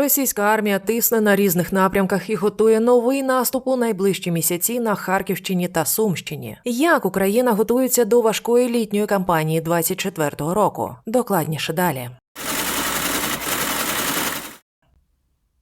Російська армія тисне на різних напрямках і готує новий наступ у найближчі місяці на Харківщині та Сумщині. Як Україна готується до важкої літньої кампанії 24-го року? Докладніше далі.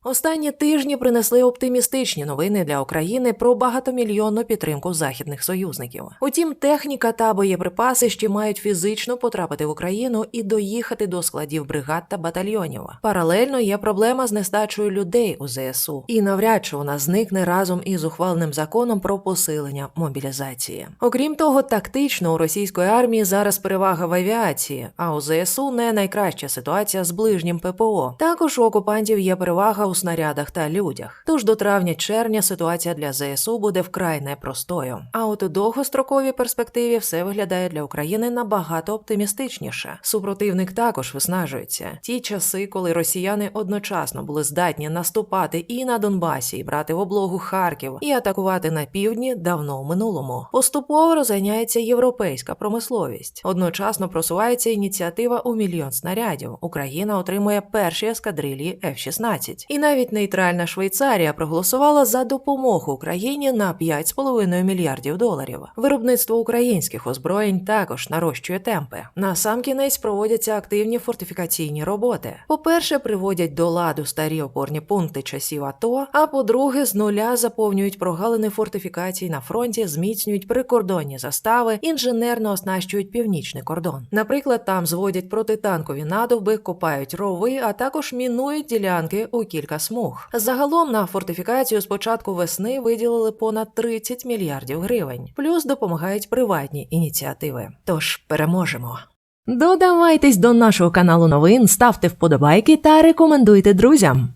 Останні тижні принесли оптимістичні новини для України про багатомільйонну підтримку західних союзників. Утім, техніка та боєприпаси ще мають фізично потрапити в Україну і доїхати до складів бригад та батальйонів. Паралельно є проблема з нестачею людей у ЗСУ, і навряд чи вона зникне разом із ухваленим законом про посилення мобілізації. Окрім того, тактично у російської армії зараз перевага в авіації, а у ЗСУ не найкраща ситуація з ближнім ППО. Також у окупантів є перевага у снарядах та людях. Тож до травня-червня ситуація для ЗСУ буде вкрай непростою. А от у довгостроковій перспективі все виглядає для України набагато оптимістичніше. Супротивник також виснажується. Ті часи, коли росіяни одночасно були здатні наступати і на Донбасі, і брати в облогу Харків, і атакувати на півдні, давно в минулому. Поступово розганяється європейська промисловість. Одночасно просувається ініціатива у мільйон снарядів. Україна отримує перші ескадрилії F-16. І навіть нейтральна Швейцарія проголосувала за допомогу Україні на 5,5 мільярдів доларів. Виробництво українських озброєнь також нарощує темпи. Насамкінець проводяться активні фортифікаційні роботи. По-перше, приводять до ладу старі опорні пункти часів АТО. А по-друге, з нуля заповнюють прогалини фортифікацій на фронті, зміцнюють прикордонні застави, інженерно оснащують північний кордон. Наприклад, там зводять протитанкові надовби, копають рови, а також мінують ділянки у кілька смуг. Загалом на фортифікацію з початку весни виділили понад 30 мільярдів гривень, плюс допомагають приватні ініціативи. Тож переможемо. Додавайтесь до нашого каналу новин, ставте вподобайки та рекомендуйте друзям.